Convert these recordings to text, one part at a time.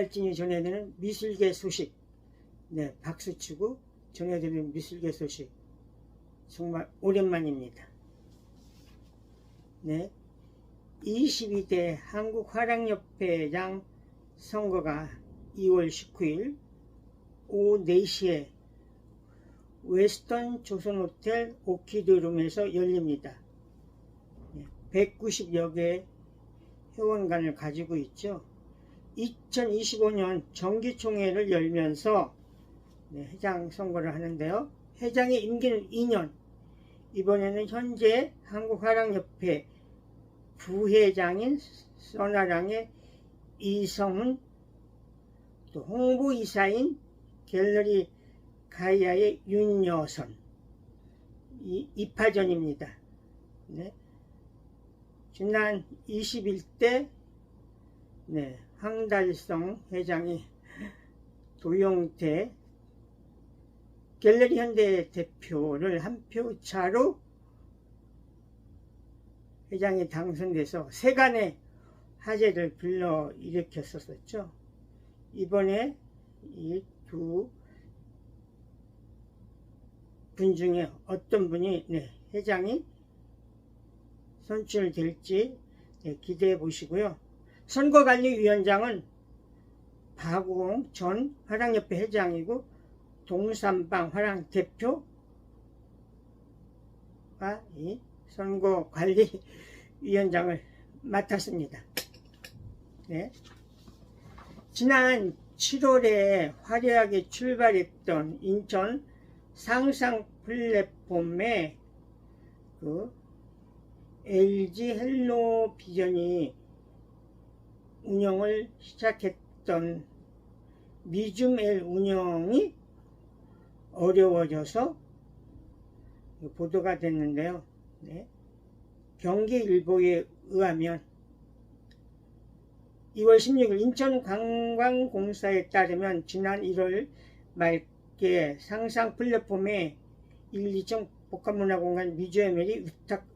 김달진이 전해드리는 미술계 소식. 네, 박수 치고 전해드리는 미술계 소식. 정말 오랜만입니다. 네. 22대 한국화랑협회장 선거가 2월 19일 오후 4시에 웨스턴 조선호텔 오키드룸에서 열립니다. 190여 개의 회원관을 가지고 있죠. 2025년 정기총회를 열면서 네, 회장 선거를 하는데요. 회장의 임기는 2년. 이번에는 현재 한국화랑협회 부회장인 써나랑의 이성훈, 또 홍보이사인 갤러리 가이아의 윤여선, 이 2파전입니다. 네. 지난 21대 네, 황달성 회장이 도용태 갤러리 현대 대표를 한 표 차로 회장이 당선돼서 세간의 화제를 불러 일으켰었죠. 이번에 이 두 분 중에 어떤 분이 네, 회장이 선출될지 네, 기대해 보시고요. 선거관리위원장은 박우홍 전 화랑협회 회장이고 동산방 화랑 대표가 이 선거관리위원장을 맡았습니다. 네. 지난 7월에 화려하게 출발했던 인천 상상 플랫폼에 그 LG 헬로 비전이 운영을 시작했던 미줌엘 운영이 어려워져서 보도가 됐는데요. 네. 경기일보에 의하면 2월 16일 인천관광공사에 따르면 지난 1월 말께 상상 플랫폼에 1, 2층 복합문화공간 미주엠엘이 위탁,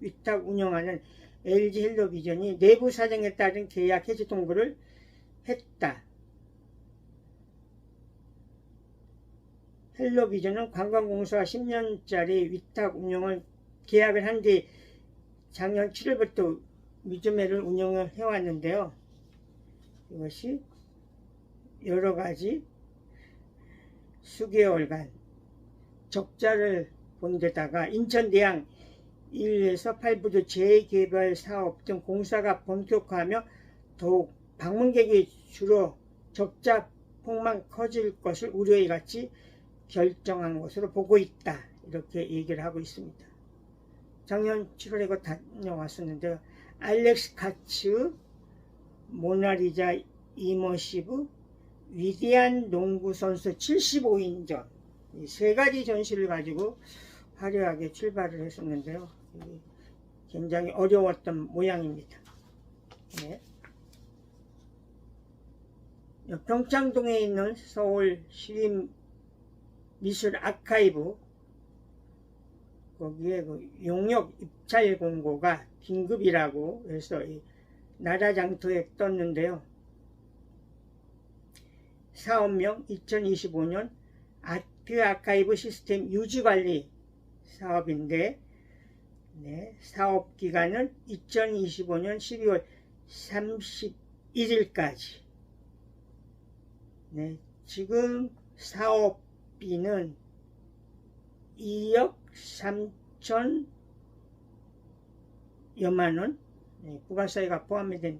위탁 운영하는 LG 헬로비전이 내부 사정에 따른 계약 해지 통보를 했다. 헬로비전은 관광공사와 10년짜리 위탁 운영을 계약을 한 뒤 작년 7월부터 미즈메를 운영을 해왔는데요. 이것이 여러 가지 수개월간 적자를 본 데다가 인천대양 1에서 8부도 재개발 사업 등 공사가 본격화하며 더욱 방문객이 줄어 적자 폭만 커질 것을 우려해 같이 결정한 것으로 보고 있다. 이렇게 얘기를 하고 있습니다. 작년 7월에 이거 다녀왔었는데요. 알렉스 카츠, 모나리자 이머시브, 위대한 농구 선수 75인전 이 세 가지 전시를 가지고 화려하게 출발을 했었는데요. 굉장히 어려웠던 모양입니다. 네. 평창동에 있는 서울 시립 미술 아카이브 거기에 그 용역 입찰 공고가 긴급이라고 해서 나라 장터에 떴는데요. 사업명 2025년 아트 아카이브 시스템 유지 관리 사업인데 네, 사업 기간은 2025년 12월 31일까지. 네, 지금 사업비는 2억 3천 여만원. 네, 부가세가 포함이 된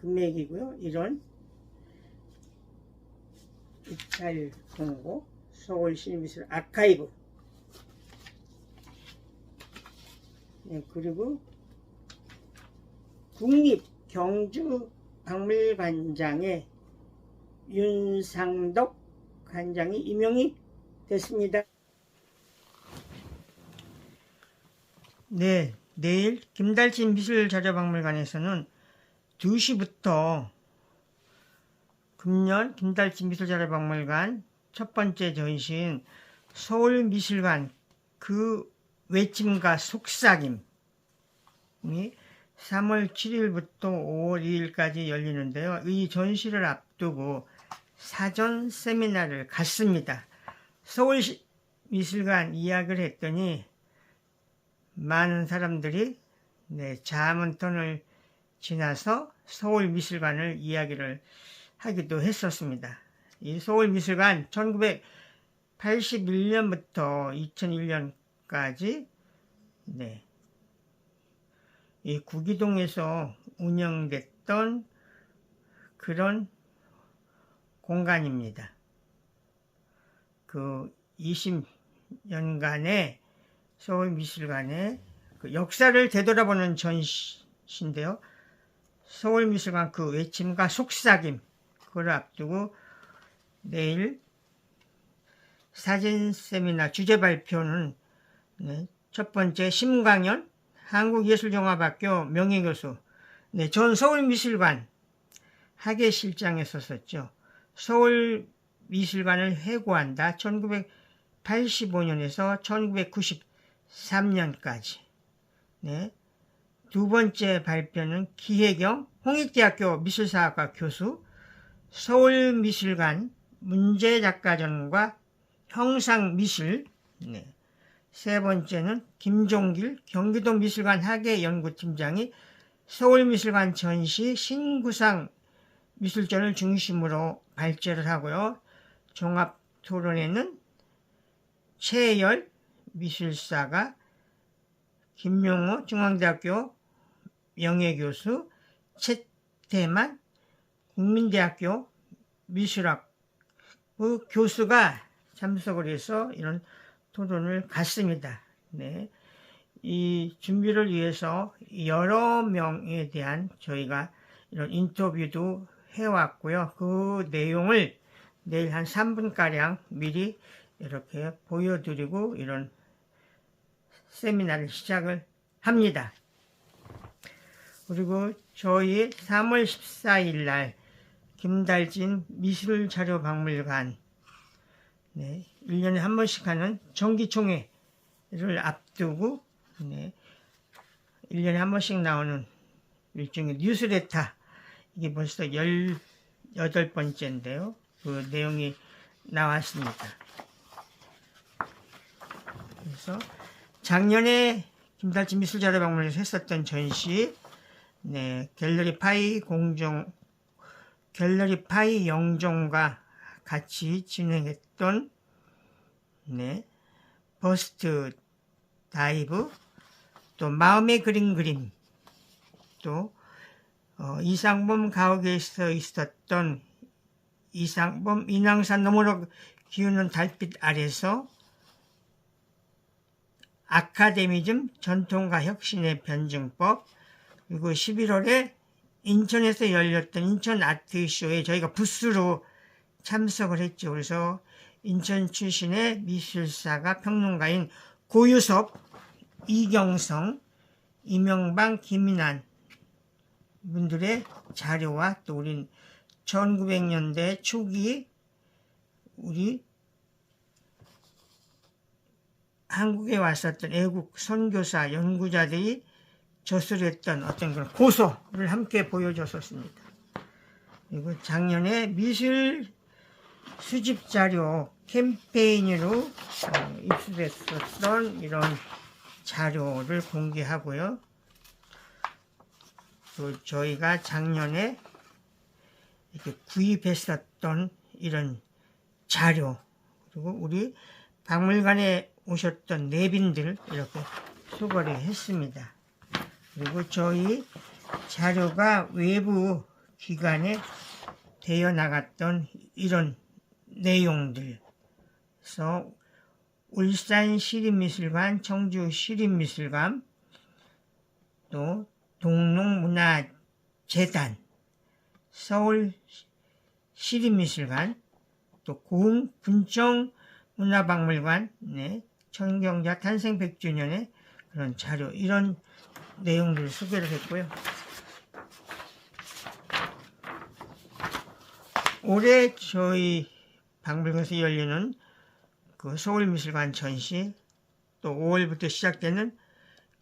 금액이고요. 이런 입찰 공고 서울시립미술 아카이브 네, 그리고 국립 경주 박물관장에 윤상덕 관장이 임명이 됐습니다. 네, 내일 김달진 미술자료박물관에서는 2시부터 금년 김달진 미술자료박물관 첫 번째 전시인 서울미술관 그 외침과 속삭임이 3월 7일부터 5월 2일까지 열리는데요. 이 전시를 앞두고 사전 세미나를 갔습니다. 서울미술관 이야기를 했더니 많은 사람들이 네, 자문턴을 지나서 서울 미술관을 이야기를 하기도 했었습니다. 이 서울 미술관 1981년부터 2001년 까지 네, 이 구기동에서 운영됐던 그런 공간입니다. 그 20년간의 서울미술관의 그 역사를 되돌아보는 전시인데요. 서울미술관 그 외침과 속삭임 그걸 앞두고 내일 사진 세미나 주제 발표는 네, 첫 번째 심광현 한국예술종합학교 명예교수 네, 전 서울미술관 학예실장에 썼었죠. 서울미술관을 해고한다. 1985년에서 1993년까지. 네. 두 번째 발표는 기혜경 홍익대학교 미술사학과 교수 서울미술관 문제작가전과 형상미술 네. 세 번째는 김종길 경기도 미술관 학예 연구팀장이 서울미술관 전시 신구상 미술전을 중심으로 발제를 하고요. 종합 토론회는 최열 미술사가 김용호 중앙대학교 명예교수 최태만 국민대학교 미술학부 교수가 참석을 해서 이런 토론을 갖습니다. 네. 이 준비를 위해서 여러 명에 대한 저희가 이런 인터뷰도 해왔고요. 그 내용을 내일 한 3분가량 미리 이렇게 보여드리고 이런 세미나를 시작을 합니다. 그리고 저희 3월 14일 날 김달진 미술자료박물관 네, 1년에 한 번씩 하는 정기총회를 앞두고 네, 1년에 한 번씩 나오는 일종의 뉴스레터 이게 벌써 18번째인데요. 그 내용이 나왔습니다. 그래서 작년에 김달진 미술자료박물관에서 했었던 전시 네, 갤러리 파이 공정 갤러리 파이 영종과 같이 진행했 던 네, 버스트 다이브 또 마음의 그림 그림 또 어, 이상범 가옥에서 있었던 이상범 인왕산 너머로 기우는 달빛 아래서 아카데미즘 전통과 혁신의 변증법 그리고 11월에 인천에서 열렸던 인천 아트쇼에 저희가 부스로 참석을 했죠. 그래서 인천 출신의 미술사가 평론가인 고유섭, 이경성, 이명방, 김인환 분들의 자료와 또 우리 1900년대 초기 우리 한국에 왔었던 애국 선교사 연구자들이 저술했던 어떤 그런 고소를 함께 보여줬었습니다. 그리고 작년에 미술 수집 자료 캠페인으로 어, 입수됐었던 이런 자료를 공개하고요. 또 저희가 작년에 이렇게 구입했었던 이런 자료 그리고 우리 박물관에 오셨던 내빈들 이렇게 수거를 했습니다. 그리고 저희 자료가 외부 기관에 되어 나갔던 이런 내용들 그래서 울산 시립미술관, 청주 시립미술관, 또 동농문화재단, 서울 시립미술관, 또 고흥 분청 문화박물관, 네, 천경자 탄생 100주년의 그런 자료, 이런 내용들을 소개를 했고요. 올해 저희 박물관에서 열리는 그 서울미술관 전시, 또 5월부터 시작되는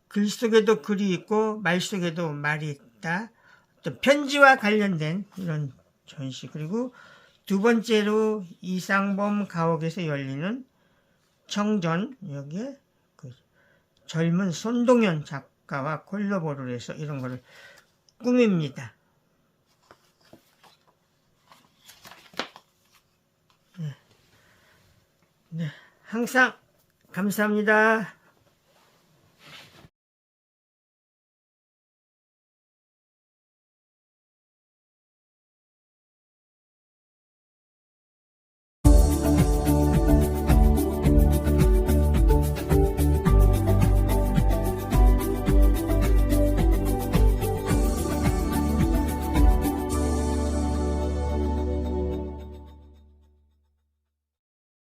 글 속에도 글이 있고 말 속에도 말이 있다. 어떤 편지와 관련된 이런 전시 그리고 두 번째로 이상범 가옥에서 열리는 청전 여기에 그 젊은 손동현 작가와 콜라보를 해서 이런 거를 꾸밉니다. 네, 항상 감사합니다.